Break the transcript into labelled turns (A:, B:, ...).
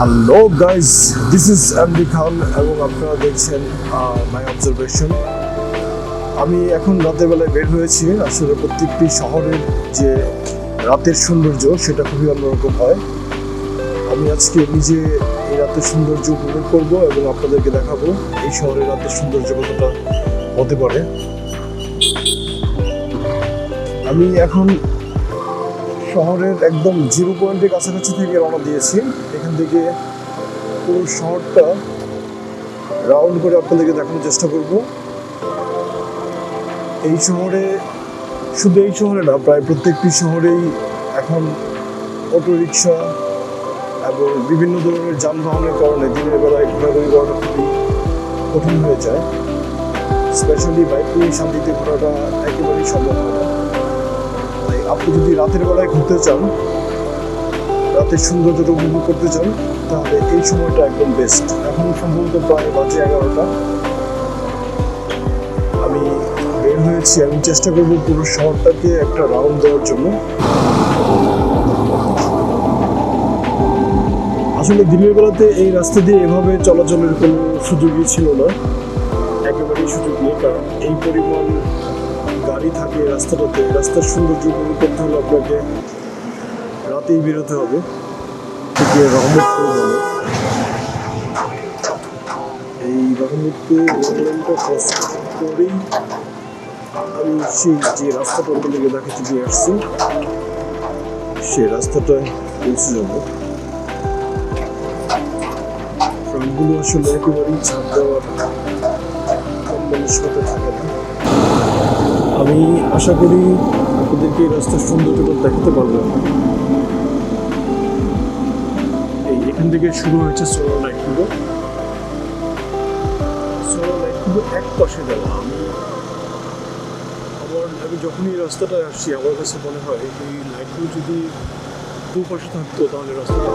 A: Hello guys this is MD Khan এবং আপনারা দেখছেন মাই অবজারভেশন আমি এখন রাতের বেলায় বের হয়েছি। আসলে প্রত্যেকটি শহরের যে রাতের সৌন্দর্য, সেটা খুবই অন্যরকম হয়। আমি আজকে নিজে এই রাতের সৌন্দর্য উপভোগ করব এবং আপনাদেরকে দেখাবো এই শহরের রাতের সৌন্দর্য কতটা হতে পারে। আমি এখন শহরের একদম জিরো পয়েন্টের কাছাকাছি থেকে রওনা দিয়েছি। এখান থেকে পুরো শহরটা রাউন্ড করে আপনাদেরকে দেখানোর চেষ্টা করব। এই শহরে, শুধু এই শহরে না, প্রায় প্রত্যেকটি শহরেই এখন অটো রিক্সা এবং বিভিন্ন ধরনের যানবাহনের কারণে দিনের বেলায় ঘোরাঘুরি করাটা খুবই কঠিন হয়ে যায়। স্পেশালি বাইক নিয়ে শান্তিতে ঘোরাটা একেবারেই সম্ভব হয় না। আপনি যদি রাতের বেলায় ঘুরতে চান, রাতের সৌন্দর্যটা উপভোগ করতে চান, তাহলে এই সময়টা একদম বেস্ট এখন সম্ভবত প্রায় বাজে এগারোটা। আমি বের হয়েছি। আমি চেষ্টা করব পুরো শহরটাকে একটা রাউন্ড দেওয়ার জন্য। আসলে দিনের বেলাতে এই রাস্তা দিয়ে এভাবে চলাচলের কোনো সুযোগই ছিল না। একেবারেই সুযোগ নেই, কারণ এই পরিমাণ গাড়ি থাকে রাস্তাটাতে রাস্তার সৌন্দর্য উপভোগ করতে হলে আপনাকে রাতেই বেরোতে হবে। থেকে রহমতপুর বলে। এই রহমতপুর করেই আমি সেই যে রাস্তাটা আপনাদেরকে দেখাতে দিয়ে আসছি, সেই রাস্তাটায় পৌঁছে যাব। ট্রাকগুলো আসলে একেবারেই ছাড় দেওয়ার মানসিকতা থাকে না। আমি আশা করি আপনাদেরকে এই রাস্তার সৌন্দর্যটা দেখাতে পারব এই, এখান থেকে শুরু হয়েছে সোলার লাইটগুলো সোলার লাইটগুলো এক পাশে দেওয়া আমি আমার আমি যখনই এই রাস্তাটায় আসছি, আমার কাছে মনে হয় এই লাইটগুলো যদি দু পাশে থাকতো, তাহলে রাস্তাটা